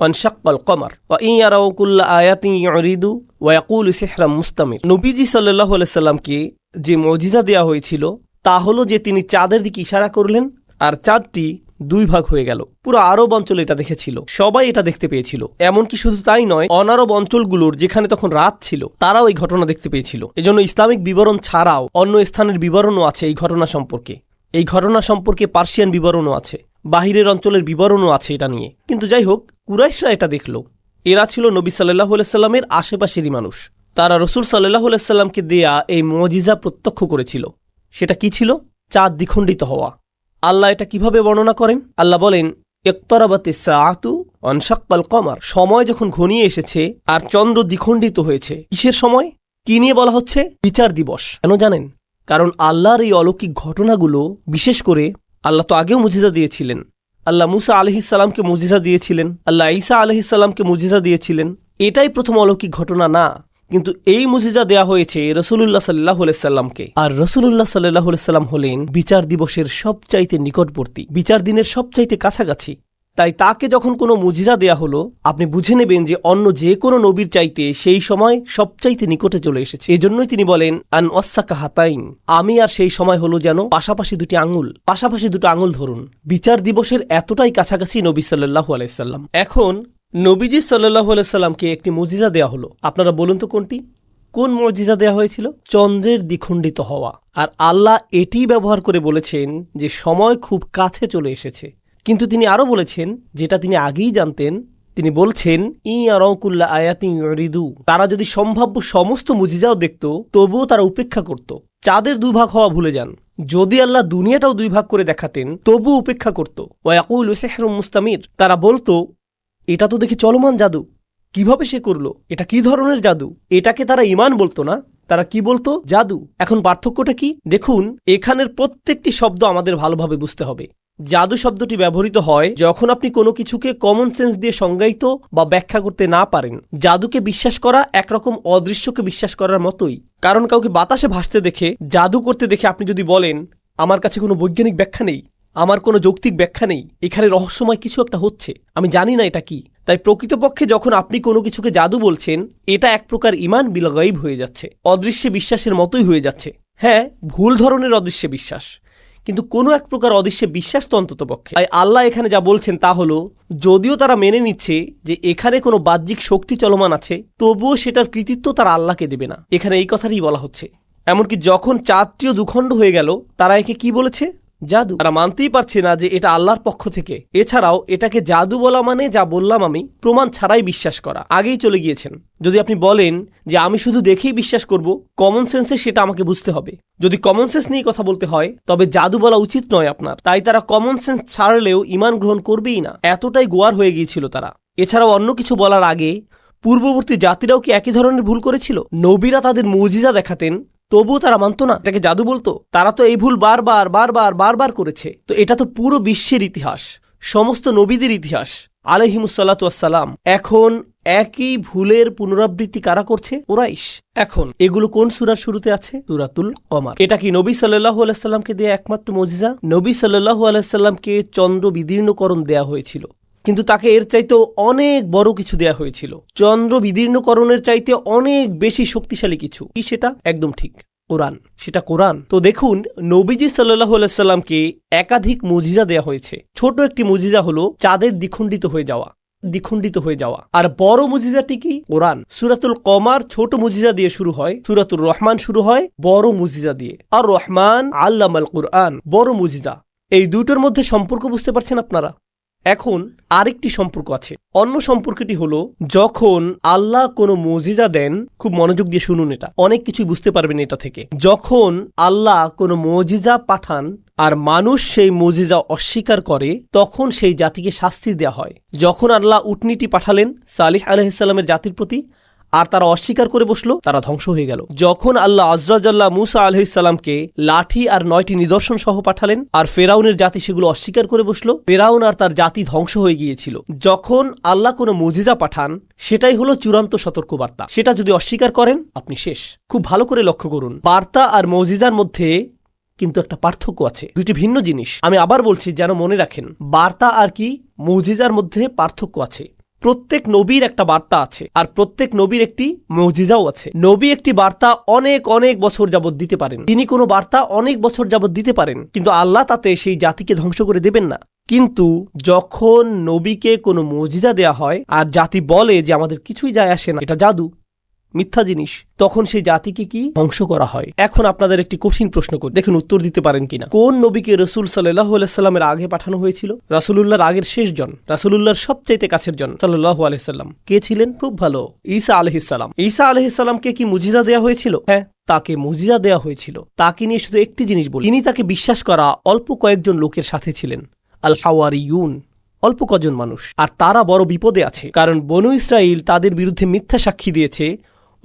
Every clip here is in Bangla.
ওয়ানশাক্কাল কমার ওয়া ইন ইয়ারাউ কুল্লা আয়াতিন ইউরিদু ওয়া ইয়াকুলু সিহরাম মুস্তামির নবীজি সাল্লাল্লাহু আলাইহি যে মুজিজা দেয়া হয়েছিল তা হলো যে তিনি চাঁদের দিকে ইশারা করলেন আর চাঁদটি দুই ভাগ হয়ে গেল। পুরো আরব অঞ্চল এটা দেখেছিল, সবাই এটা দেখতে পেয়েছিল। এমনকি শুধু তাই নয়, অনারব অঞ্চলগুলোর যেখানে তখন রাত ছিল, তারাও এই ঘটনা দেখতে পেয়েছিল। এজন্য ইসলামিক বিবরণ ছাড়াও অন্য স্থানের বিবরণও আছে এই ঘটনা সম্পর্কে। এই ঘটনা সম্পর্কে পার্সিয়ান বিবরণও আছে। বাহিরের অঞ্চলের বিবরণও আছে এটা নিয়ে। কিন্তু যাই হোক কুরাইশরা এটা দেখল। এরা ছিল নবী সাল্লাহ সাল্লামের আশেপাশেরই মানুষ। তারা রসুল সাল্লাহ সাল্লামকে দেয়া এই মজিজা প্রত্যক্ষ করেছিল। সেটা কি ছিল? চাঁদ দ্বিখণ্ডিত হওয়া। আল্লাহ এটা কীভাবে বর্ণনা করেন? আল্লাহ বলেন, ইকতরাবাতি সাআতু অনশাক্কাল কমার। সময় যখন ঘনিয়ে এসেছে আর চন্দ্র দ্বিখণ্ডিত হয়েছে, কিসের সময়? কি নিয়ে বলা হচ্ছে? বিচার দিবস। কেন জানেন? কারণ আল্লাহর এই অলৌকিক ঘটনাগুলো বিশেষ করে আল্লাহ তো আগেও মুজিজা দিয়েছিলেন। আল্লাহ মুসা আলহিসাল্লামকে মুজিজা দিয়েছিলেন। আল্লাহ ঈসা আলহিসাল্লামকে মুজিজা দিয়েছিলেন। এটাই প্রথম অলৌকিক ঘটনা না, কিন্তু এই মুজিজা দেয়া হয়েছে রসুল্লাহ সাল্লাহ সাল্লামকে। আর রসুল্লাহ সাল্লাহ সাল্লাম হলেন বিচার দিবসের সবচাইতে নিকটবর্তী, বিচার দিনের সবচাইতে কাছাকাছি। তাই তাকে যখন কোনো মুজিজা দেয়া হলো, আপনি বুঝে নেবেন যে অন্য যে কোনো নবীর চাইতে সেই সময় সবচাইতে নিকটে চলে এসেছে। এজন্যই তিনি বলেন, আন ওয়াসাকা হাতাইন। আমি আর সেই সময় হলো যেন পাশাপাশি দুটি আঙুল, পাশাপাশি দুটো আঙুল ধরুন। বিচার দিবসের এতটাই কাছাকাছি নবী সাল্লাহু আলাইসাল্লাম এখন নবীজি সাল্লাহু আলাইসাল্লামকে একটি মুজিজা দেয়া হলো। আপনারা বলুন তো কোনটি? কোন মর্যাদা দেওয়া হয়েছিল? চন্দ্রের দ্বিখণ্ডিত হওয়া। আর আল্লাহ এটি ব্যবহার করে বলেছেন যে সময় খুব কাছে চলে এসেছে। কিন্তু তিনি আরও বলেছেন, যেটা তিনি আগেই জানতেন, তিনি বলছেন ই আরকুল্লা আয়াতি রিদু তারা যদি সম্ভাব্য সমস্ত মুজিজাও দেখত, তবুও তারা উপেক্ষা করত। চাঁদের দুভাগ হওয়া ভুলে যান। যদি আল্লাহ দুনিয়াটাও দুই ভাগ করে দেখাতেন তবু উপেক্ষা করত। ওয়াকুল সেহরুম মুস্তামির। তারা বলতো, এটা তো দেখি চলমান জাদু। কীভাবে সে করল? এটা কি ধরনের জাদু? এটাকে তারা ইমান বলতো না? তারা কি বলতো? জাদু। এখন পার্থক্যটা কি? দেখুন, এখানের প্রত্যেকটি শব্দ আমাদের ভালোভাবে বুঝতে হবে। জাদু শব্দটি ব্যবহৃত হয় যখন আপনি কোনো কিছুকে কমন সেন্স দিয়ে সংজ্ঞায়িত বা ব্যাখ্যা করতে না পারেন। জাদুকে বিশ্বাস করা একরকম অদৃশ্যকে বিশ্বাস করার মতোই। কারণ কাউকে বাতাসে ভাসতে দেখে, জাদু করতে দেখে আপনি যদি বলেন, আমার কাছে কোনো বৈজ্ঞানিক ব্যাখ্যা নেই, আমার কোনো যৌক্তিক ব্যাখ্যা নেই, এখানে রহস্যময় কিছু একটা হচ্ছে, আমি জানি না এটা কি। তাই প্রকৃতপক্ষে যখন আপনি কোনো কিছুকে জাদু বলছেন, এটা এক প্রকার ইমান বিলগাইব হয়ে যাচ্ছে, অদৃশ্যে বিশ্বাসের মতোই হয়ে যাচ্ছে। হ্যাঁ ভুল ধরনের অদৃশ্যে বিশ্বাস। কিন্তু কোনো এক প্রকার অদৃশ্যে বিশ্বাস তো অন্তত পক্ষে। তাই আল্লাহ এখানে যা বলছেন তা হলো, যদিও তারা মেনে নিচ্ছে যে এখানে কোনো বাহ্যিক শক্তি চলমান আছে, তবুও সেটার কৃতিত্ব তারা আল্লাহকে দেবে না। এখানে এই কথাটাই বলা হচ্ছে। এমনকি যখন চাঁদটিও দুখণ্ড হয়ে গেল, তারা একে কি বলেছে? জাদু। তারা মানতেই পারছে না যে এটা আল্লাহর পক্ষ থেকে। এছাড়াও এটাকে জাদু বলা মানে যা বললাম আমি, প্রমাণ ছাড়াই বিশ্বাস করা। আগেই চলে গিয়েছেন। যদি আপনি বলেন যে আমি শুধু দেখেই বিশ্বাস করব কমন সেন্সে সেটা আমাকে বুঝতে হবে। যদি কমন সেন্স নিয়ে কথা বলতে হয়, তবে জাদু বলা উচিত নয় আপনার। তাই তারা কমন সেন্স ছাড়লেও ইমান গ্রহণ করবেই না। এতটাই গোয়ার হয়ে গিয়েছিল তারা। এছাড়াও অন্য কিছু বলার আগে, পূর্ববর্তী জাতিরাও কি একই ধরনের ভুল করেছিল? নবীরা তাদের মজিজা দেখাতেন তবুও তারা মানত না। এটাকে জাদু বলতো? তারা তো এই ভুল বারবার বারবার বারবার করেছে। তো এটা তো পুরো বিশ্বের ইতিহাস, সমস্ত নবীদের ইতিহাস। আলহিমুসাল্লাতাম এখন একই ভুলের পুনরাবৃত্তি কারা করছে? ওরাইশ এখন, এগুলো কোন সুরার শুরুতে আছে? সুরাতুল কমার। এটা কি নবী সাল্লাহ আলাইসাল্লামকে দেয়া একমাত্র মজিজা? নবী সাল্লাহ আলাইসাল্লামকে চন্দ্র বিদীর্ণকরণ দেয়া হয়েছিল। কিন্তু তাকে এর চাইতেও অনেক বড় কিছু দেয়া হয়েছিল। চন্দ্র বিদীর্ণকরণের চাইতে অনেক বেশি শক্তিশালী কিছু। কি সেটা? একদম ঠিক। কোরআন। সেটা কোরআন। তো দেখুন, নবীজি সাল্লাহ সাল্লামকে একাধিক মুজিজা দেয়া হয়েছে। ছোট একটি মুজিজা হলো চাঁদের দ্বিখণ্ডিত হয়ে যাওয়া। দ্বিখণ্ডিত হয়ে যাওয়া। আর বড় মুজিজাটি কি? কোরআন। সুরাতুল কমার ছোট মুজিজা দিয়ে শুরু হয়। সুরাতুল রহমান শুরু হয় বড় মুজিজা দিয়ে। আর রহমান আল্লাম আল কোরআন, বড় মুজিজা। এই দুটোর মধ্যে সম্পর্ক বুঝতে পারছেন আপনারা? এখন আরেকটি সম্পর্ক আছে। অন্য সম্পর্কটি হলো, যখন আল্লাহ কোনো মজিজা দেন, খুব মনোযোগ দিয়ে শুনুন এটা। অনেক কিছুই বুঝতে পারবেন এটা থেকে। যখন আল্লাহ কোনো মজিজা পাঠান আর মানুষ সেই মজিজা অস্বীকার করে, তখন সেই জাতিকে শাস্তি দেয়া হয়। যখন আল্লাহ উটনিটি পাঠালেন, সালিহ আলহিসাল্লামের জাতির প্রতি আর তারা অস্বীকার করে বসল, তারা ধ্বংস হয়ে গেল। যখন আল্লাহ আজ্লাহ মুসা আলহিসাল্লামকে লাঠি আর নয়টি নিদর্শন সহ পাঠালেন, আর ফেরাউনের জাতি সেগুলো অস্বীকার করে বসল, ফেরাউন আর তার জাতি ধ্বংস হয়ে গিয়েছিল। যখন আল্লাহ কোনো মুজিজা পাঠান, সেটাই হলো চূড়ান্ত সতর্কবার্তা। সেটা যদি অস্বীকার করেন, আপনি শেষ। খুব ভালো করে লক্ষ্য করুন। বার্তা আর মজিজার মধ্যে কিন্তু একটা পার্থক্য আছে। দুটি ভিন্ন জিনিস। আমি আবার বলছি, যেন মনে রাখেন, বার্তা আর কি মৌজিজার মধ্যে পার্থক্য আছে। প্রত্যেক নবীর একটা বার্তা আছে, আর প্রত্যেক নবীর একটি মজিজাও আছে। নবী একটি বার্তা অনেক অনেক বছর যাবৎ দিতে পারেন। তিনি কোনো বার্তা অনেক বছর যাবৎ দিতে পারেন, কিন্তু আল্লাহ তাতে সেই জাতিকে ধ্বংস করে দেবেন না। কিন্তু যখন নবীকে কোনো মজিজা দেয়া হয়, আর জাতি বলে যে আমাদের কিছুই যায় আসে না, এটা জাদু। মিথ্যা জিনিস, তখন সেই জাতিকে কি ধ্বংস করা হয়? এখন আপনাদের একটি কঠিন প্রশ্ন করি। দেখুন, উত্তর দিতে পারেন কিনা। কোন নবীকে রসুল সাল্লাহ সাল্লামের আগে পাঠানো হয়েছিল? রাসুলুল্লাহর আগের শেষ জন, রাসুলুল্লাহর সবচাইতে কাছের জন সাল্লাহ আলাইসাল্লাম কে ছিলেন? খুব ভালো, ঈসা আলহিসাল্লাম ঈসা আলহিসাল্লামকে কি মুজিজা দেয়া হয়েছিল? হ্যাঁ তাকে মুজিজা দেওয়া হয়েছিল। তাকে নিয়ে শুধু একটি জিনিস বলি। তিনি তাকে বিশ্বাস করা অল্প কয়েকজন লোকের সাথে ছিলেন আল হাওয়ারিউন অল্প কজন মানুষ। আর তারা বড় বিপদে আছে, কারণ বনু ইসরাইল তাদের বিরুদ্ধে মিথ্যা সাক্ষী দিয়েছে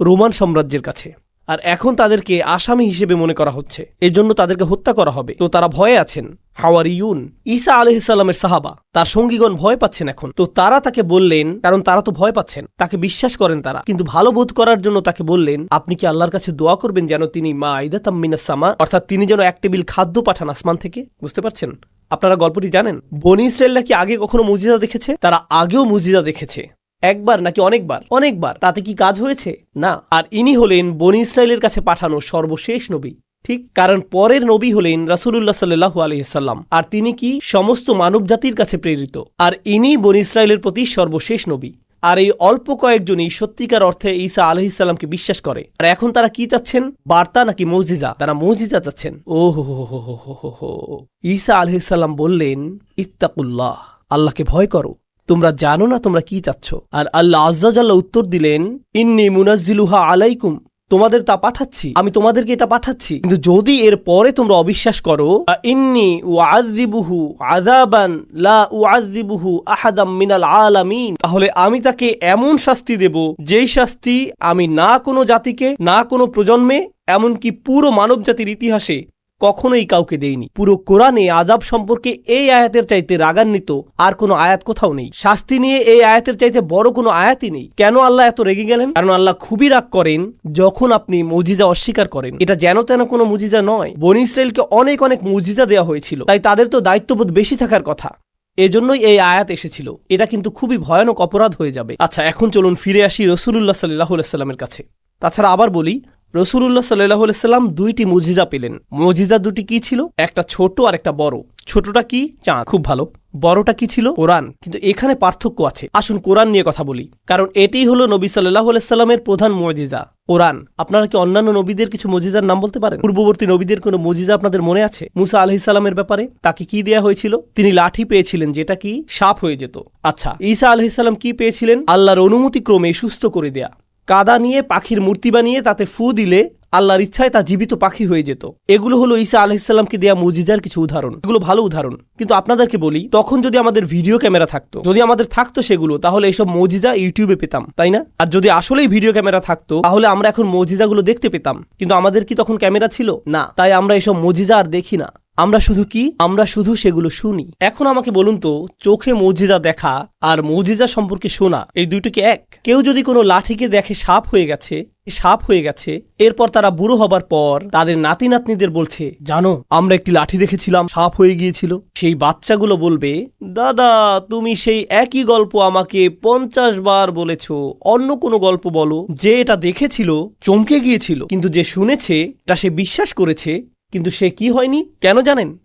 রোমান সাম্রাজ্যের কাছে। আর এখন তাদেরকে আসামি হিসেবে মনে করা হচ্ছে। এজন্য তাদেরকে হত্যা করা হবে। তো তারা ভয়ে আছেন। হাওয়ারিউন, ঈসা আলহিসাল্লামের সাহাবা, তার সঙ্গীগণ ভয় পাচ্ছেন এখন। তো তারা তাকে বললেন, কারণ তারা তো ভয় পাচ্ছেন। তাকে বিশ্বাস করেন তারা। কিন্তু ভালো বোধ করার জন্য তাকে বললেন, আপনি কি আল্লাহর কাছে দোয়া করবেন যেন তিনি মা আইদা তাম্মিনা সামা, অর্থাৎ তিনি যেন এক টেবিল খাদ্য পাঠান আসমান থেকে? বুঝতে পারছেন? আপনারা গল্পটি জানেন? বনি ইসরায়েলরা কি আগে কখনো মুজিদা দেখেছে? তারা আগেও মুজিদা দেখেছে। একবার নাকি অনেকবার? অনেকবার। তাতে কি কাজ হয়েছে? না। আর ইনি হলেন বনি ইসরায়েলের কাছে পাঠানো সর্বশেষ নবী। ঠিক কারণ পরের নবী হলেন রাসুলুল্লাহ সাল্লাহু আলহিসাল্লাম আর তিনি কি? সমস্ত মানব জাতির কাছে প্রেরিত। আর ইনি বনি ইসরায়েলের প্রতি সর্বশেষ নবী। আর এই অল্প কয়েকজনই সত্যিকার অর্থে ঈসা আলহিসাল্লামকে বিশ্বাস করে। আর এখন তারা কি চাচ্ছেন? বার্তা নাকি মসজিদা তারা মসজিদা চাচ্ছেন। ও হো হো হো হো হো হো হো ঈসা আলহিসাল্লাম বললেন, ইত্তাকুল্লাহ। আল্লাহকে ভয় করো। তোমরা জানো না তোমরা কি চাচ্ছ। আর আল্লাহ আজ্জাজাল্লাহ উত্তর দিলেন, ইন্নি মুনাজ্জিলুহা আলাইকুম, তোমাদের তা পাঠাচ্ছি, আমি তোমাদেরকে এটা পাঠাচ্ছি। কিন্তু যদি এর পরে তোমরা অবিশ্বাস করো ইন্নি ওয়াজিবুহু আযাবান লা ওয়াজিবুহু আহাদাম মিনাল আলামিন, তাহলে আমি তাকে এমন শাস্তি দেব, যেই শাস্তি আমি না কোনো জাতিকে, না কোনো প্রজন্মে, এমনকি পুরো মানব জাতির ইতিহাসে কখনোই কাউকে দেইনি পুরো কোরআনে আজাব সম্পর্কে এই আয়াতের চাইতে রাগান্বিত আর কোনো আয়াত কোথাও নেই। শাস্তি নিয়ে এই আয়াতের চাইতে বড় কোনো আয়াতই নেই। কেন আল্লাহ এত রেগে গেলেন? কারণ আল্লাহ খুবই রাগ করেন যখন আপনি মজিজা অস্বীকার করেন। এটা যেন তেন কোনো মুজিজা নয়। বনি ইসরায়েলকে অনেক অনেক মুজিজা দেওয়া হয়েছিল। তাই তাদের তো দায়িত্ববোধ বেশি থাকার কথা। এজন্যই এই আয়াত এসেছিল। এটা কিন্তু খুবই ভয়ানক অপরাধ হয়ে যাবে। আচ্ছা এখন চলুন ফিরে আসি রসুল্লাহ সাল্লাহ সাল্লামের কাছে। তাছাড়া আবার বলি রসুল্লাহ সাল্লাহ সাল্লাম দুইটি মুজিজা পেলেন। মজিজা দুটি কি ছিল? একটা ছোট আর একটা বড়। ছোটটা কি? চাঁদ। খুব ভালো। বড়টা কি ছিল? কোরআন। কিন্তু এখানে পার্থক্য আছে। আসুন কোরআন নিয়ে কথা বলি। কারণ এটিই হলো নবী সাল্লাহ সাল্লামের প্রধান মজিজা। কোরআন। আপনারা কি অন্যান্য নবীদের কিছু মজিজার নাম বলতে পারেন? পূর্ববর্তী নবীদের কোনো মজিজা আপনাদের মনে আছে? মুসা আলহিসাল্লামের ব্যাপারে তাকে কি দেয়া হয়েছিল? তিনি লাঠি পেয়েছিলেন, যেটা কি সাপ হয়ে যেত। আচ্ছা ঈসা আলহিসাল্লাম কি পেয়েছিলেন? আল্লাহর অনুমতি ক্রমে সুস্থ করে দেয়া। কাদা নিয়ে পাখির মূর্তি বানিয়ে তাতে ফু দিলে আল্লাহর ইচ্ছায় তা জীবিত পাখি হয়ে যেত। এগুলো হলো ঈসা আলহিসাল্লামকে দেয়া মুজিজার কিছু উদাহরণ। এগুলো ভালো উদাহরণ। কিন্তু আপনাদেরকে বলি, তখন যদি আমাদের ভিডিও ক্যামেরা থাকতো, যদি আমাদের থাকতো সেগুলো, তাহলে এইসব মজিজা ইউটিউবে পেতাম, তাই না? আর যদি আসলেই ভিডিও ক্যামেরা থাকতো, তাহলে আমরা এখন মজিজাগুলো দেখতে পেতাম। কিন্তু আমাদের কি তখন ক্যামেরা ছিল? না। তাই আমরা এইসব মজিজা আর দেখি না। আমরা শুধু কি? আমরা শুধু সেগুলো শুনি। এখন আমাকে বলুন তো, চোখে মজিজা দেখা আর মজিজা সম্পর্কে শোনা, এই দুইটিকে এক? কেউ যদি কোনো লাঠিকে দেখে সাপ হয়ে গেছে সাপ হয়ে গেছে, এরপর তারা বুড়ো হবার পর তাদের নাতি নাতনিদের বলছে, জানো, আমরা একটি লাঠি দেখেছিলাম, সাপ হয়ে গিয়েছিল। সেই বাচ্চাগুলো বলবে, দাদা, তুমি সেই একই গল্প আমাকে পঞ্চাশ বার বলেছ। অন্য কোনো গল্প বলো। যে এটা দেখেছিল, চমকে গিয়েছিল। কিন্তু যে শুনেছে তা সে বিশ্বাস করেছে কিন্তু সে কি হয়নি কেন জানেন?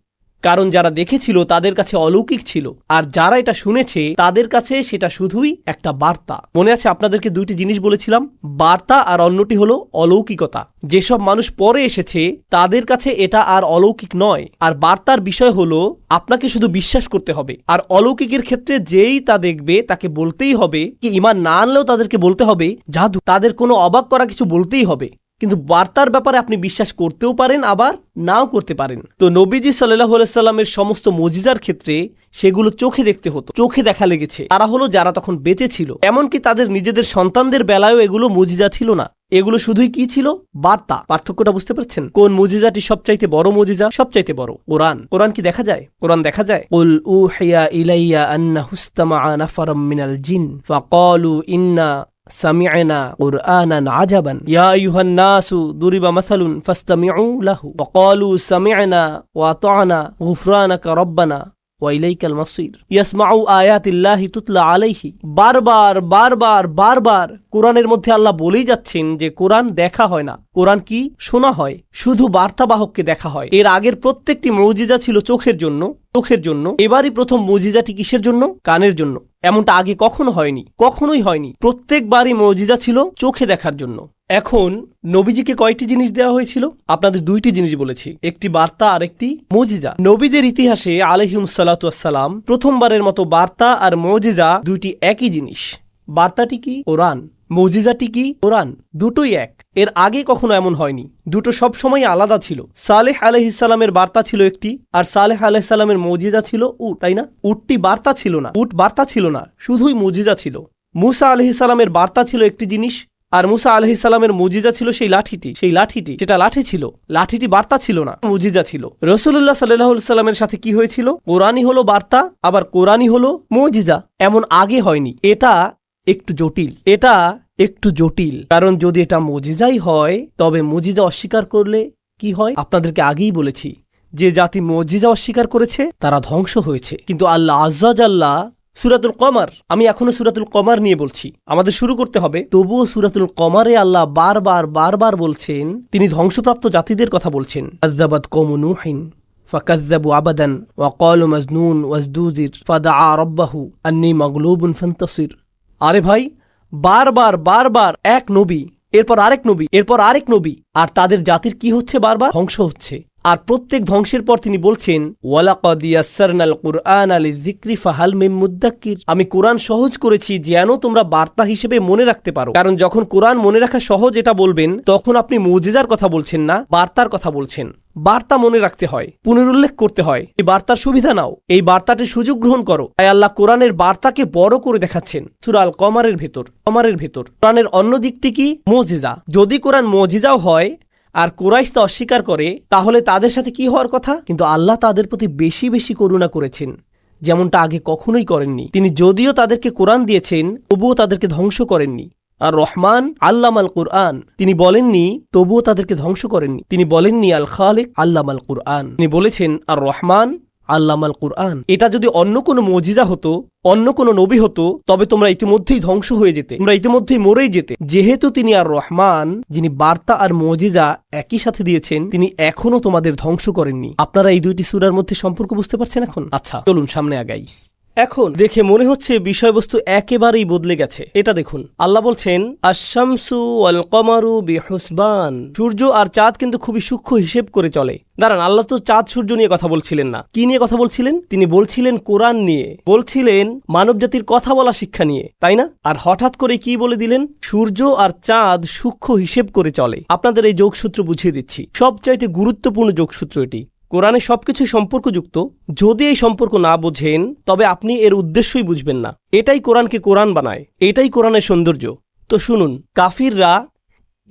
কারণ যারা দেখেছিল তাদের কাছে অলৌকিক ছিল, আর যারা এটা শুনেছে তাদের কাছে সেটা শুধুই একটা বার্তা। মনে আছে আপনাদেরকে দুইটি জিনিস বলেছিলাম? বার্তা আর অন্যটি হলো অলৌকিকতা। যেসব মানুষ পরে এসেছে তাদের কাছে এটা আর অলৌকিক নয়। আর বার্তার বিষয় হলো আপনাকে শুধু বিশ্বাস করতে হবে। আর অলৌকিকের ক্ষেত্রে যেই তা দেখবে তাকে বলতেই হবে। কি ইমান না আনলেও তাদেরকে বলতে হবে? জাদু। তাদের কোনো অবাক করা কিছু বলতেই হবে। কিন্তু বার্তার ব্যাপারে আপনি বিশ্বাস করতেও পারেন, আবার নাও করতে পারেন। তো নবীজি সাল্লাহ সাল্লামের সমস্ত মজিজার ক্ষেত্রে সেগুলো চোখে দেখতে হতো, চোখে দেখা লেগেছে। তারা হলো যারা তখন বেঁচে ছিল, এমনকি তাদের নিজেদের সন্তানদের বেলায়ও এগুলো মজিজা ছিল না। এগুলো শুধুই কি ছিল? বার্তা। পার্থক্যটা বুঝতে পারছেন? কোন মজিজাটি সবচাইতে বড় মজিজা? সবচাইতে বড়। কোরআন। কোরআন কি দেখা যায়? কোরআন দেখা যায়? কুল উহিয়া ইলাইয়া আন্না হুস্তামা নাফারাম মিনাল জিন ফাকালু ইন্না আজাবান ইয়া আইয়ুহান নাসু দুরিবা মাসালুন ফাসতামিউ লাহু ওয়া ক্বালু সামি'না ওয়া আতা'না গুফরানাকা রব্বানা ওয়াইলাইকাল মাসির ইয়াসমাউ আয়াতিল্লাহি তুতলা আলাইহি বারবার বারবার বারবার কোরআনের মধ্যে আল্লাহ বলেই যাচ্ছেন যে কোরআন দেখা হয় না। কোরআন কি? শোনা হয়। শুধু বার্তাবাহককে দেখা হয়। এর আগের প্রত্যেকটি মৌজিজা ছিল চোখের জন্য। চোখের জন্য। এবারই প্রথম মৌজিজাটি কিসের জন্য? কানের জন্য। এমনটা আগে কখনো হয়নি, কখনোই হয়নি। প্রত্যেকবারই মৌজিজা ছিল চোখে দেখার জন্য। এখন নবীজিকে কয়টি জিনিস দেওয়া হয়েছিল? আপনাদের দুইটি জিনিস বলেছি। একটি বার্তা আর একটি মজিজা। নবীদের ইতিহাসে আলহিম সালাতাম প্রথমবারের মতো বার্তা আর মজিজা দুইটি একই জিনিস। বার্তাটি কি? কোরআন। মজিজাটি কি? কোরআন। দুটোই এক। এর আগে কখনো এমন হয়নি। দুটো সব সময় আলাদা ছিল। সালেহ আলহিসাল্লামের বার্তা ছিল একটি, আর সালেহ আলহিসাল্লামের মজিজা ছিল উট, তাই না? উটটি বার্তা ছিল না। উট বার্তা ছিল না, শুধুই মজিজা ছিল। মুসা আলহিসাল্লামের বার্তা ছিল একটি জিনিস, আর মুসা আলহিসাল্লামের মুজিজা ছিল সেই লাঠিটি। সেই লাঠিটি সেটা লাঠি ছিল, লাঠিটি বার্তা ছিল না, মুজিজা ছিল। রসুল্লাহ সাল্লাহ সাল্লামের সাথে কি হয়েছিল? কোরআনই হলো বার্তা, আবার কোরআনই হলো মজিজা। এমন আগে হয়নি। এটা একটু জটিল এটা একটু জটিল কারণ যদি এটা মজিজাই হয় তবে মজিজা অস্বীকার করলে কি হয় আপনাদেরকে আগেই বলেছি যে জাতি মজিজা অস্বীকার করেছে তারা ধ্বংস হয়েছে কিন্তু আল্লাহ আজ্জাজ আল্লাহ সুরাতুল কমার আমি এখনো সুরাতুল কমার নিয়ে বলছি আমাদের শুরু করতে হবে তবুও সুরাতুল কমারে আল্লাহ বারবার বারবার বলছেন তিনি ধ্বংসপ্রাপ্ত জাতিদের কথা বলছেন আজাবাদ কমনুহিন فكذبوا عبدا وقالوا مجنون وازدوزر فدعا ربه أني مغلوب فانتصر আরে ভাই, বারবার বারবার এক নবী, এরপর আরেক নবী, এরপর আরেক নবী, আর তাদের জাতির কি হচ্ছে বারবার? ধ্বংস হচ্ছে। আর প্রত্যেক ধ্বংসের পর তিনি বলছেন, ওয়ালাকাদ ইয়াসসারনাল কুরআন আলি যিকরি ফাহাল মিম মুদ্দাক্কির। আমি কোরআন সহজ করেছি যেন তোমরা বার্তা হিসেবে মনে রাখতে পারো। কারণ যখন কোরআন মনে রাখা সহজ এটা বলবেন, তখন আপনি মুজিজার কথা বলছেন না, বার্তার কথা বলছেন। বার্তা মনে রাখতে হয়, পুনরুল্লেখ করতে হয়। এই বার্তার সুবিধা নাও, এই বার্তাটির সুযোগ গ্রহণ করো। তাই আল্লাহ কোরআনের বার্তাকে বড় করে দেখাচ্ছেন সুরাল কমারের ভেতর কমারের ভেতর। কোরআনের অন্য দিকটি কি? মজিজা। যদি কোরআন মজিজাও হয় আর কোরাইশ তা অস্বীকার করে, তাহলে তাদের সাথে কি হওয়ার কথা? কিন্তু আল্লাহ তাদের প্রতি বেশি বেশি করুণা করেছেন, যেমনটা আগে কখনোই করেননি। তিনি যদিও তাদেরকে কোরআন দিয়েছেন, তবুও তাদেরকে ধ্বংস করেননি। আর রহমান আল্লামাল কুরআন, তিনি বলেননি, তবুও তাদেরকে ধ্বংস করেননি। তিনি বলেননি আল খালেক আল্লামাল কুরআন। তিনি বলেছেন, আর রহমান আল্লাম আল কুরআন। এটা যদি অন্য কোনো মজিজা হতো, অন্য কোনো নবী হতো, তবে তোমরা ইতিমধ্যেই ধ্বংস হয়ে যেতে। তোমরা ইতিমধ্যেই মরেই যেতে। যেহেতু তিনি আর রহমান, যিনি বার্তা আর মজিজা একই সাথে দিয়েছেন, তিনি এখনও তোমাদের ধ্বংস করেননি। আপনারা এই দুইটি সুরার মধ্যে সম্পর্ক বুঝতে পারছেন এখন? আচ্ছা চলুন সামনে আগাই। এখন দেখে মনে হচ্ছে বিষয়বস্তু একেবারেই বদলে গেছে। এটা দেখুন। আল্লাহ বলছেন আশামসু আল কমারু বিহুসবান। সূর্য আর চাঁদ কিন্তু খুবই সূক্ষ্ম হিসেব করে চলে। দাঁড়ান, আল্লাহ তো চাঁদ সূর্য নিয়ে কথা বলছিলেন না। কি নিয়ে কথা বলছিলেন? তিনি বলছিলেন কোরআন নিয়ে। বলছিলেন মানবজাতির কথা বলা শিক্ষা নিয়ে, তাই না? আর হঠাৎ করে কি বলে দিলেন? সূর্য আর চাঁদ সূক্ষ্ম হিসেব করে চলে। আপনাদের এই যোগসূত্র বুঝিয়ে দিচ্ছি। সবচাইতে গুরুত্বপূর্ণ যোগসূত্র এটি। কোরআনে সবকিছু সম্পর্কযুক্ত। যদি এই সম্পর্ক না বোঝেন, তবে আপনি এর উদ্দেশ্যই বুঝবেন না। এটাই কোরআনকে কোরআন বানায়, এটাই কোরআনের সৌন্দর্য। তো শুনুন, কাফিররা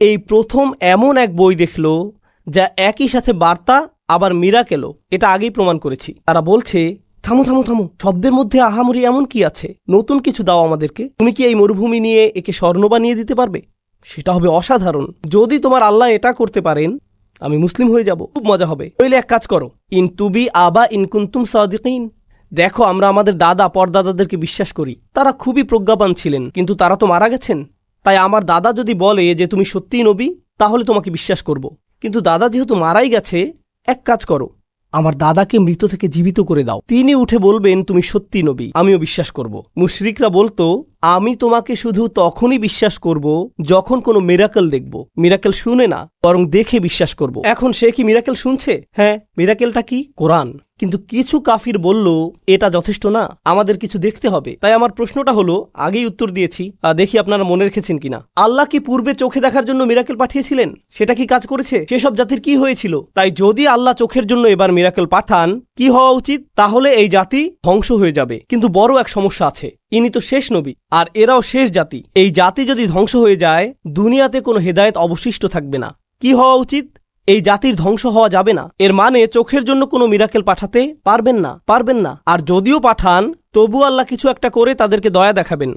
এই প্রথম এমন এক বই দেখল, যা একই সাথে বার্তা, আবার মীরা মিরাকেলও। এটা আগেই প্রমাণ করেছি। তারা বলছে, থামো থামো থামো, শব্দের মধ্যে আহামরি এমন কি আছে? নতুন কিছু দাও আমাদেরকে। তুমি কি এই মরুভূমি নিয়ে একে স্বর্ণ বানিয়ে দিতে পারবে? সেটা হবে অসাধারণ। যদি তোমার আল্লাহ এটা করতে পারেন আমি মুসলিম হয়ে যাব, খুব মজা হবে। নইলে এক কাজ করো, ইন তুবি আবা ইন কুন্তুম সাদিকিন। দেখো, আমরা আমাদের দাদা, পরদাদাদেরকে বিশ্বাস করি। তারা খুবই প্রজ্ঞাবান ছিলেন, কিন্তু তারা তো মারা গেছেন। তাই আমার দাদা যদি বলে যে তুমি সত্যিই নবী, তাহলে তোমাকে বিশ্বাস করব। কিন্তু দাদা যেহেতু মারাই গেছে, এক কাজ করো, আমার দাদাকে মৃত থেকে জীবিত করে দাও। তিনি উঠে বলবেন, তুমি সত্যি নবী। আমিও বিশ্বাস করব। মুশরিকরা বলতো আমি তোমাকে শুধু তখনই বিশ্বাস করব যখন কোনো মিরাকেল দেখব। মিরাকেল শুনে না, বরং দেখে বিশ্বাস করব। এখন সে কি মিরাকেল শুনছে? হ্যাঁ মিরাকেলটা কি? কোরআন। কিন্তু কিছু কাফির বলল, এটা যথেষ্ট না, আমাদের কিছু দেখতে হবে। তাই আমার প্রশ্নটা হলো, আগেই উত্তর দিয়েছি, আর দেখি আপনারা মনে রেখেছেন কিনা। আল্লাহ কি পূর্বে চোখে দেখার জন্য মিরাকেল পাঠিয়েছিলেন? সেটা কি কাজ করেছে? সেসব জাতির কি হয়েছিল? তাই যদি আল্লাহ চোখের জন্য এবার মিরাকেল পাঠান, কি হওয়া উচিত? তাহলে এই জাতি ধ্বংস হয়ে যাবে। কিন্তু বড় এক সমস্যা আছে। ইনি তো শেষ নবী, আর এরাও শেষ জাতি। এই জাতি যদি ধ্বংস হয়ে যায়, দুনিয়াতে কোনো হেদায়েত অবশিষ্ট থাকবে না। কি হওয়া উচিত? এই জাতির ধ্বংস হওয়া যাবে না। এর মানে চোখের জন্য কোনো মিরাকেল পাঠাতে পারবেন না পারবেন না। আর যদিও পাঠান তবু আল্লাহ কিছু একটা করে তাদেরকে দয়া দেখাবেন।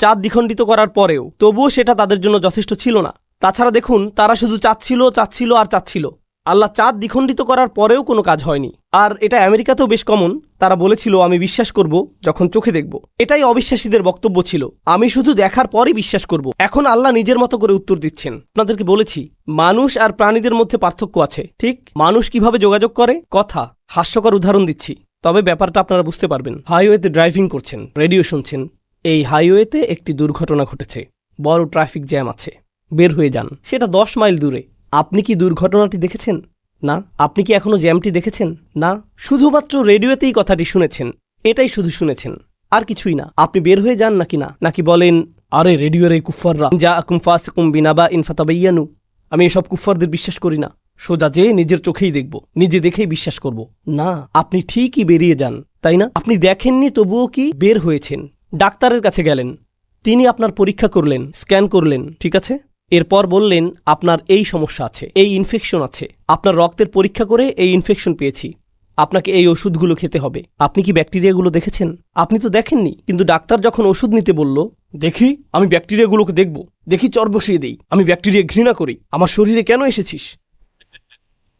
চাঁদ দ্বিখণ্ডিত করার পরেও, তবুও সেটা তাদের জন্য যথেষ্ট ছিল না। তাছাড়া দেখুন, তারা শুধু চাচ্ছিল চাচ্ছিল আর চাচ্ছিল আল্লাহ চাঁদ দ্বিখণ্ডিত করার পরেও কোনো কাজ হয়নি। আর এটা আমেরিকাতেও বেশ কমন তারা বলেছিল, আমি বিশ্বাস করব যখন চোখে দেখব। এটাই অবিশ্বাসীদের বক্তব্য ছিল। আমি শুধু দেখার পরই বিশ্বাস করব। এখন আল্লাহ নিজের মতো করে উত্তর দিচ্ছেন। আপনাদেরকে বলেছি, মানুষ আর প্রাণীদের মধ্যে পার্থক্য আছে। ঠিক, মানুষ কীভাবে যোগাযোগ করে? কথা, হাস্যকর উদাহরণ দিচ্ছি। তবে ব্যাপারটা আপনারা বুঝতে পারবেন। হাইওয়েতে ড্রাইভিং করছেন, রেডিও শুনছেন। এই হাইওয়েতে একটি দুর্ঘটনা ঘটেছে। বড় ট্রাফিক জ্যাম আছে। বের হয়ে যান। সেটা দশ মাইল দূরে। আপনি কি দুর্ঘটনাটি দেখেছেন? না। আপনি কি এখনও জ্যামটি দেখেছেন? না। শুধুমাত্র রেডিওতেই কথাটি শুনেছেন। এটাই শুধু শুনেছেন। আর কিছুই না। আপনি বের হয়ে যান নাকি না? নাকি বলেন, আরে রেডিওর এই কুফাররা যা আকুম ফাসিকুম বিনাবা ইনফাতাবাইয়ানু আমি এসব কুফারদের বিশ্বাস করি না। সোজা যেয়ে নিজের চোখেই দেখব, নিজে দেখেই বিশ্বাস করব। না, আপনি ঠিকই বেরিয়ে যান, তাই না? আপনি দেখেননি তবুও কি বের হয়েছেন? ডাক্তারের কাছে গেলেন। তিনি আপনার পরীক্ষা করলেন, স্ক্যান করলেন, ঠিক আছে? এরপর বললেন, আপনার এই সমস্যা আছে, এই ইনফেকশন আছে। আপনার রক্তের পরীক্ষা করে এই ইনফেকশন পেয়েছি। আপনাকে এই ওষুধগুলো খেতে হবে। আপনি কি ব্যাকটেরিয়াগুলো দেখেছেন? আপনি তো দেখেননি, কিন্তু ডাক্তার যখন ওষুধ নিতে বলল, দেখি, আমি ব্যাকটেরিয়াগুলোকে দেখব। দেখি চর বসিয়ে দিই। আমি ব্যাকটেরিয়া ঘৃণা করি। আমার শরীরে কেন এসেছিস?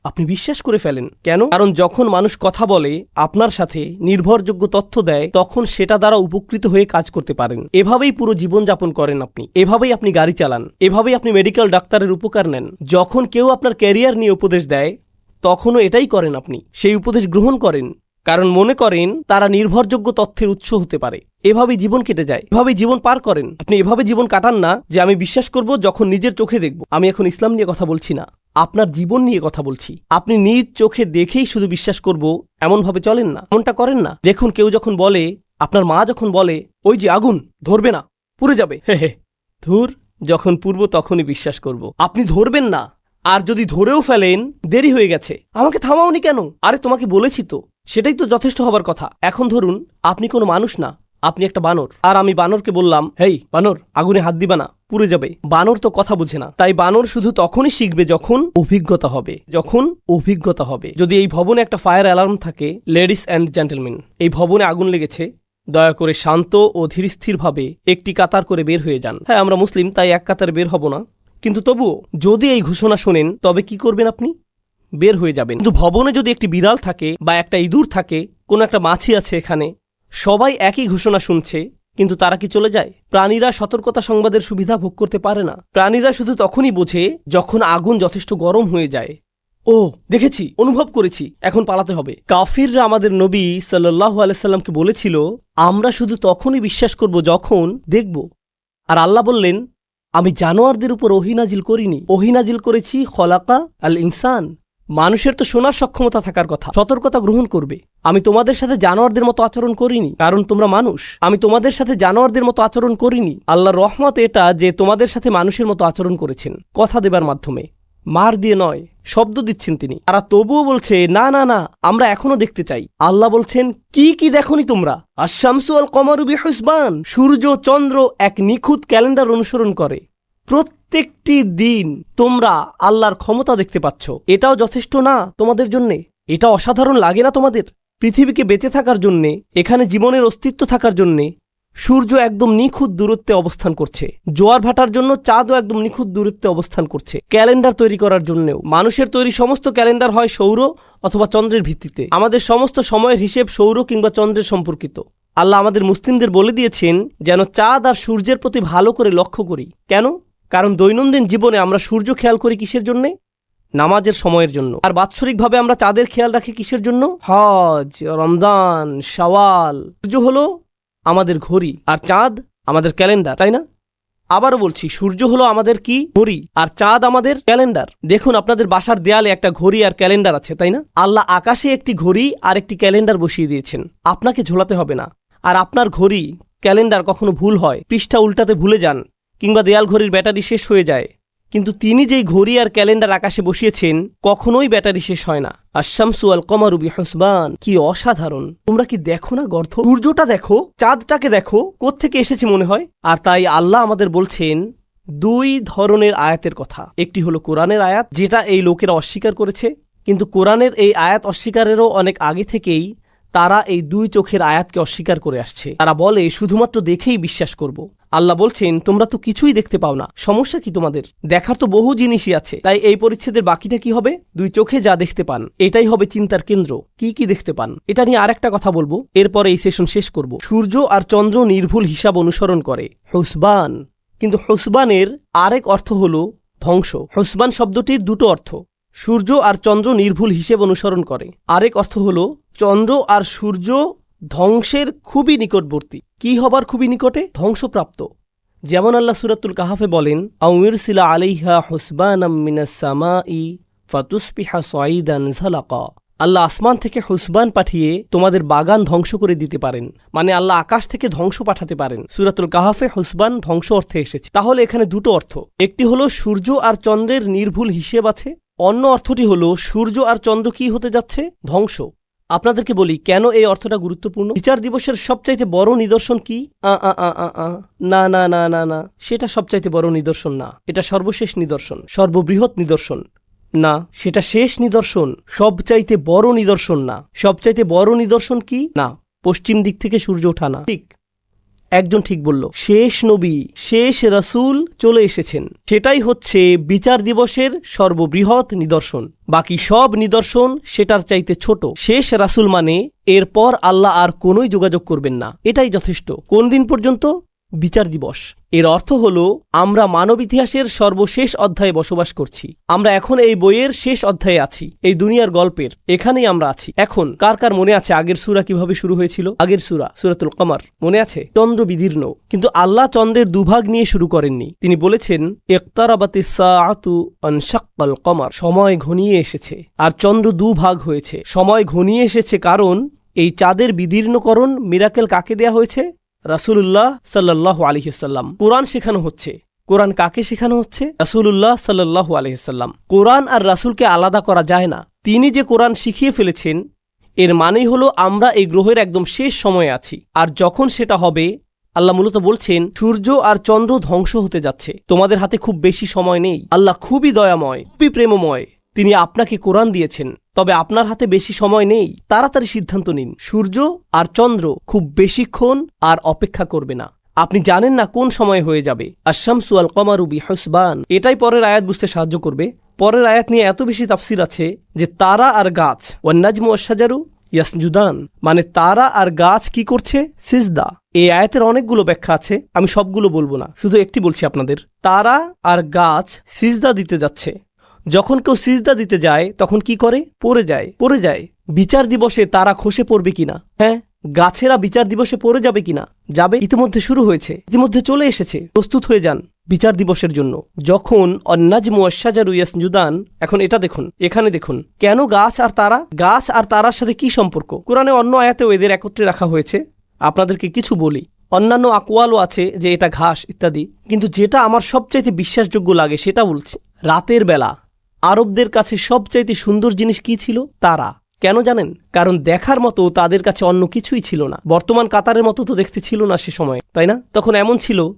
আপনি বিশ্বাস করে ফেলেন। কেন? কারণ যখন মানুষ কথা বলে, আপনার সাথে নির্ভরযোগ্য তথ্য দেয়, তখন সেটা দ্বারা উপকৃত হয়ে কাজ করতে পারেন। এভাবেই পুরো জীবন যাপন করেন আপনি। এভাবেই আপনি গাড়ি চালান। এভাবেই আপনি মেডিকেল ডাক্তারের উপকার নেন। যখন কেউ আপনার ক্যারিয়ার নিয়ে উপদেশ দেয়, তখনও এটাই করেন আপনি। সেই উপদেশ গ্রহণ করেন। কারণ মনে করেন, তারা নির্ভরযোগ্য তথ্যের উৎস হতে পারে। এভাবেই জীবন কেটে যায়। এভাবেই জীবন পার করেন। আপনি এভাবে জীবন কাটান না যে, আমি বিশ্বাস করব যখন নিজের চোখে দেখব। আমি এখন ইসলাম নিয়ে কথা বলছি না। আপনার জীবন নিয়ে কথা বলছি। আপনি নিজ চোখে দেখেই শুধু বিশ্বাস করব, এমনভাবে চলেন না, এমনটা করেন না। দেখুন, কেউ যখন বলে, আপনার মা যখন বলে, ওই যে আগুন, ধরবে না, পুড়ে যাবে। হে হে, ধুর, যখন পূর্ব তখনই বিশ্বাস করব। আপনি ধরবেন না, আর যদি ধরেও ফেলেন, দেরি হয়ে গেছে। আমাকে থামাওনি কেন? আরে, তোমাকে বলেছি তো। সেটাই তো যথেষ্ট হবার কথা। এখন ধরুন, আপনি কোনো মানুষ না আপনি একটা বানর। আর আমি বানরকে বললাম, হেই, বানর, আগুনে হাত দিবা না, পুড়ে যাবে। বানর তো কথা বুঝে না। তাই বানর শুধু তখনই শিখবে যখন অভিজ্ঞতা হবে, যখন অভিজ্ঞতা হবে। যদি এই ভবনে একটা ফায়ার অ্যালার্ম থাকে, লেডিস অ্যান্ড জেন্টেলম্যান, এই ভবনে আগুন লেগেছে, দয়া করে শান্ত ও ধীরস্থিরভাবে একটি কাতার করে বের হয়ে যান। হ্যাঁ আমরা মুসলিম, তাই এক কাতারে বের হব না। কিন্তু তবুও, যদি এই ঘোষণা শোনেন, তবে কি করবেন আপনি? বের হয়ে যাবেন। কিন্তু ভবনে যদি একটি বিড়াল থাকে বা একটা ইঁদুর থাকে, কোনো একটা মাছি আছে এখানে সবাই একই ঘোষণা শুনছে, কিন্তু তারা কি চলে যায়? প্রাণীরা সতর্কতা সংবাদের সুবিধা ভোগ করতে পারে না। প্রাণীরা শুধু তখনই বোঝে যখন আগুন যথেষ্ট গরম হয়ে যায়। ও, দেখেছি, অনুভব করেছি, এখন পালাতে হবে। কাফিররা আমাদের নবী সাল্লাহ আলাইসাল্লামকে বলেছিল, আমরা শুধু তখনই বিশ্বাস করব যখন দেখব। আর আল্লাহ বললেন, আমি জানোয়ারদের উপর ওহিনাজিল করিনি। ওহিনাজিল করেছি খলাকা আল ইনসান মানুষের তো শোনার সক্ষমতা থাকার কথা। সতর্কতা গ্রহণ করবে। আমি তোমাদের সাথে জানোয়ারদের মতো আচরণ করিনি, কারণ তোমরা মানুষ। আমি তোমাদের সাথে জানোয়ারদের মতো আচরণ করিনি। আল্লাহর রহমত এটা যে তোমাদের সাথে মানুষের মতো আচরণ করেছেন। কথা দেবার মাধ্যমে। মার দিয়ে নয়, শব্দ দিচ্ছেন তিনি। তারা তবুও বলছে, না না না, আমরা এখনও দেখতে চাই। আল্লাহ বলছেন, কি কি দেখনি তোমরা? আশামসু আল কমারুবি হুসবান সূর্য, চন্দ্র এক নিখুঁত ক্যালেন্ডার অনুসরণ করে। প্রত্যেকটি দিন তোমরা আল্লাহর ক্ষমতা দেখতে পাচ্ছ। এটাও যথেষ্ট না তোমাদের জন্যে? এটা অসাধারণ লাগে না তোমাদের? পৃথিবীকে বেঁচে থাকার জন্যে, এখানে জীবনের অস্তিত্ব থাকার জন্যে, সূর্য একদম নিখুঁত দূরত্বে অবস্থান করছে। জোয়ার ভাটার জন্য চাঁদও একদম নিখুঁত দূরত্বে অবস্থান করছে। ক্যালেন্ডার তৈরি করার জন্যও। মানুষের তৈরি সমস্ত ক্যালেন্ডার হয় সৌর অথবা চন্দ্রের ভিত্তিতে। আমাদের সমস্ত সময়ের হিসেব সৌর কিংবা চন্দ্রের সম্পর্কিত। আল্লাহ আমাদের মুসলিমদের বলে দিয়েছেন, যেন চাঁদ আর সূর্যের প্রতি ভালো করে লক্ষ্য করি। কেন? কারণ দৈনন্দিন জীবনে আমরা সূর্য খেয়াল করি কিসের জন্যে? নামাজের সময়ের জন্য। আর বাৎসরিকভাবে আমরা চাঁদের খেয়াল রাখি কিসের জন্য? হজ, রমজান সওয়াল সূর্য হলো আমাদের ঘড়ি, আর চাঁদ আমাদের ক্যালেন্ডার, তাই না? আবারও বলছি, সূর্য হলো আমাদের কি? ঘড়ি, আর চাঁদ আমাদের ক্যালেন্ডার। দেখুন, আপনাদের বাসার দেয়ালে একটা ঘড়ি আর ক্যালেন্ডার আছে, তাই না? আল্লাহ আকাশে একটি ঘড়ি আর একটি ক্যালেন্ডার বসিয়ে দিয়েছেন। আপনাকে ঝোলাতে হবে না। আর আপনার ঘড়ি, ক্যালেন্ডার কখনো ভুল হয়। পৃষ্ঠা উল্টাতে ভুলে যান। কিংবা দেয়াল ঘড়ির ব্যাটারি শেষ হয়ে যায়। কিন্তু তিনি যেই ঘড়ি আর ক্যালেন্ডার আকাশে বসিয়েছেন, কখনোই ব্যাটারি শেষ হয় না। আশামসু আল কমারুবি হসবান কি অসাধারণ। তোমরা কি দেখো না গর্ধ সূর্যটা দেখো, চাঁদটাকে দেখো, কোত্থেকে এসেছে মনে হয়? আর তাই আল্লাহ আমাদের বলছেন, দুই ধরনের আয়াতের কথা। একটি হলো কোরআনের আয়াত, যেটা এই লোকেরা অস্বীকার করেছে। কিন্তু কোরআনের এই আয়াত অস্বীকারেরও অনেক আগে থেকেই তারা এই দুই চোখের আয়াতকে অস্বীকার করে আসছে। তারা বলে, শুধুমাত্র দেখেই বিশ্বাস করব। আল্লাহ বলছেন, তোমরা তো কিছুই দেখতে পাও না। সমস্যা কি তোমাদের? দেখার তো বহু জিনিসই আছে। তাই এই পরিচ্ছেদের বাকিটা কি হবে? দুই চোখে যা দেখতে পান। এটাই হবে চিন্তার কেন্দ্র। কি কি দেখতে পান? এটা নিয়ে আরেকটা কথা বলব। এরপরে এই সেশন শেষ করব। সূর্য আর চন্দ্র নির্ভুল হিসাব অনুসরণ করে। হুসবান। কিন্তু হুসবানের আরেক অর্থ হল ধ্বংস। হুসবান শব্দটির দুটো অর্থ। সূর্য আর চন্দ্র নির্ভুল হিসেব অনুসরণ করে। আরেক অর্থ হল, চন্দ্র আর সূর্য ধ্বংসের খুবই নিকটবর্তী। কি হবার খুবই নিকটে? ধ্বংসপ্রাপ্ত। যেমন আল্লাহ সুরাতুল কাহাফে বলেন আউমিরসিলা আলাইহা মিনাস সামাই ফাতুসপিহা সঈদান ঝালাকা আল্লাহ আসমান থেকে হুসবান পাঠিয়ে তোমাদের বাগান ধ্বংস করে দিতে পারেন। মানে আল্লাহ আকাশ থেকে ধ্বংস পাঠাতে পারেন। সুরাতুল কাহাফে হুসবান ধ্বংস অর্থে এসেছে। তাহলে এখানে দুটো অর্থ। একটি হলো, সূর্য আর চন্দ্রের নির্ভুল হিসেব আছে। অন্য অর্থটি হলো, সূর্য আর চন্দ্র কি হতে যাচ্ছে? ধ্বংস। আপনাদেরকে বলি, কেন এই অর্থটা গুরুত্বপূর্ণ? বিচার দিবসের সবচাইতে বড় নিদর্শন কি? না না না না না। সেটা সবচাইতে বড় নিদর্শন না। এটা সর্বশেষ নিদর্শন, সর্ববৃহৎ নিদর্শন। না, সেটা শেষ নিদর্শন, সবচাইতে বড় নিদর্শন না। সবচাইতে বড় নিদর্শন কি? না, পশ্চিম দিক থেকে সূর্য ওঠা না। ঠিক। একজন ঠিক বলল, শেষ নবী, শেষ রাসুল চলে এসেছেন। সেটাই হচ্ছে বিচার দিবসের সর্ববৃহৎ নিদর্শন। বাকি সব নিদর্শন সেটার চাইতে ছোট। শেষ রাসুল মানে এরপর আল্লাহ আর কোনোই যোগাযোগ করবেন না। এটাই যথেষ্ট। কোন দিন পর্যন্ত? বিচার দিবস। এর অর্থ হল, আমরা মানব ইতিহাসের সর্বশেষ অধ্যায়ে বসবাস করছি। আমরা এখন এই বইয়ের শেষ অধ্যায়ে আছি, এই দুনিয়ার গল্পের। এখানেই আমরা আছি। এখন, কার কার মনে আছে আগের সুরা কীভাবে শুরু হয়েছিল? আগের সুরা, সুরাতুল কমার, মনে আছে? চন্দ্র বিদীর্ণ, কিন্তু আল্লাহ চন্দ্রের দুভাগ নিয়ে শুরু করেননি। তিনি বলেছেন, ইকতারাবাতি সাআতু আনশাক্কাল কমার সময় ঘনিয়ে এসেছে। আর চন্দ্র দুভাগ হয়েছে। সময় ঘনিয়ে এসেছে কারণ, এই চাঁদের বিদীর্ণকরণ মিরাকেল কাকে দেয়া হয়েছে? রাসুলুল্লাহ সাল্লাহ আলহিসাল্লাম কোরআন শেখানো হচ্ছে। কোরআন কাকে শেখানো হচ্ছে? রাসুলুল্লাহ সাল্লাহ আলহিসাল্লাম কোরআন আর রাসুলকে আলাদা করা যায় না। তিনি যে কোরআন শিখিয়ে ফেলেছেন, এর মানেই হলো আমরা এই গ্রহের একদম শেষ সময়ে আছি। আর যখন সেটা হবে, আল্লাহ মূলত বলছেন, সূর্য আর চন্দ্র ধ্বংস হতে যাচ্ছে। তোমাদের হাতে খুব বেশি সময় নেই। আল্লাহ খুবই দয়াময়, খুবই প্রেমময়। তিনি আপনাকে কোরআন দিয়েছেন, তবে আপনার হাতে বেশি সময় নেই। তাড়াতাড়ি সিদ্ধান্ত নিন। সূর্য আর চন্দ্র খুব বেশিক্ষণ আর অপেক্ষা করবে না। আপনি জানেন না কোন সময় হয়ে যাবে। আশামসু আল কমারুবি হসবান এটাই পরের আয়াত বুঝতে সাহায্য করবে। পরের আয়াত নিয়ে এত বেশি তাফসির আছে যে তারা আর গাছ, ওয়ান্নাজমু অশাজারু ইয়াসজুদান। মানে তারা আর গাছ কি করছে? সিজদা। এই আয়াতের অনেকগুলো ব্যাখ্যা আছে, আমি সবগুলো বলব না। শুধু একটি বলছি আপনাদের। তারা আর গাছ সিজদা দিতে যাচ্ছে। যখন কেউ সিজদা দিতে যায়, তখন কি করে? পড়ে যায়। পড়ে যায়। বিচার দিবসে তারা খসে পড়বে কিনা? হ্যাঁ গাছেরা বিচার দিবসে পড়ে যাবে কিনা? যাবে। ইতিমধ্যে শুরু হয়েছে। ইতিমধ্যে চলে এসেছে। প্রস্তুত হয়ে যান বিচার দিবসের জন্য। যখন অন্নাজমু আশাজারু ইয়াসজুদান, এখন এটা দেখুন, এখানে দেখুন, কেন গাছ আর তারা? গাছ আর তারার সাথে কি সম্পর্ক? কোরআনে অন্য আয়াতেও এদের একত্রে রাখা হয়েছে। আপনাদেরকে কিছু বলি। অন্যান্য আকোয়ালও আছে যে এটা ঘাস ইত্যাদি, কিন্তু যেটা আমার সবচাইতে বিশ্বাসযোগ্য লাগে সেটা বলছি, রাতের বেলা। আরবদের কাছে সবচাইতে সুন্দর জিনিস কি ছিল? তারা। কেন জানেন? কারণ দেখার মতো তাদের কাছে অন্য কিছুই ছিল না। বর্তমান কাতারের মতো তো দেখতে ছিল না সে সময়, তাই না? তখন এমন ছিল,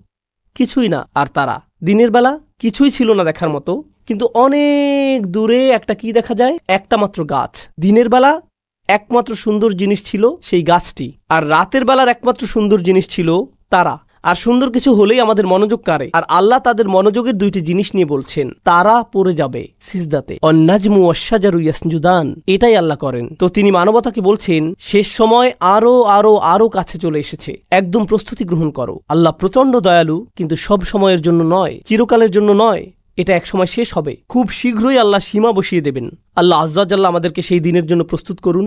কিছুই না, আর তারা। দিনের বেলা কিছুই ছিল না দেখার মতো, কিন্তু অনেক দূরে একটা কি দেখা যায়? একটা মাত্র গাছ। দিনের বেলা একমাত্র সুন্দর জিনিস ছিল সেই গাছটি, আর রাতের বেলার একমাত্র সুন্দর জিনিস ছিল তারা। আর সুন্দর কিছু হলেই আমাদের মনোযোগ কারে আর আল্লাহ তাদের মনোযোগের দুইটি জিনিস নিয়ে বলছেন, তারা পড়ে যাবে সিজদাতে। অন্নাজমু অশ্বাজারু ইয়াসজুদান, এটাই আল্লাহ করেন। তো তিনি মানবতাকে বলছেন, শেষ সময় আরও আরও আরও কাছে চলে এসেছে, একদম প্রস্তুতি গ্রহণ করো। আল্লাহ প্রচণ্ড দয়ালু, কিন্তু সব সময়ের জন্য নয়, চিরকালের জন্য নয়, এটা একসময় শেষ হবে। খুব শীঘ্রই আল্লাহ সীমা বসিয়ে দেবেন। আল্লাহ আজ্জাল্লাহ আমাদেরকে সেই দিনের জন্য প্রস্তুত করুন।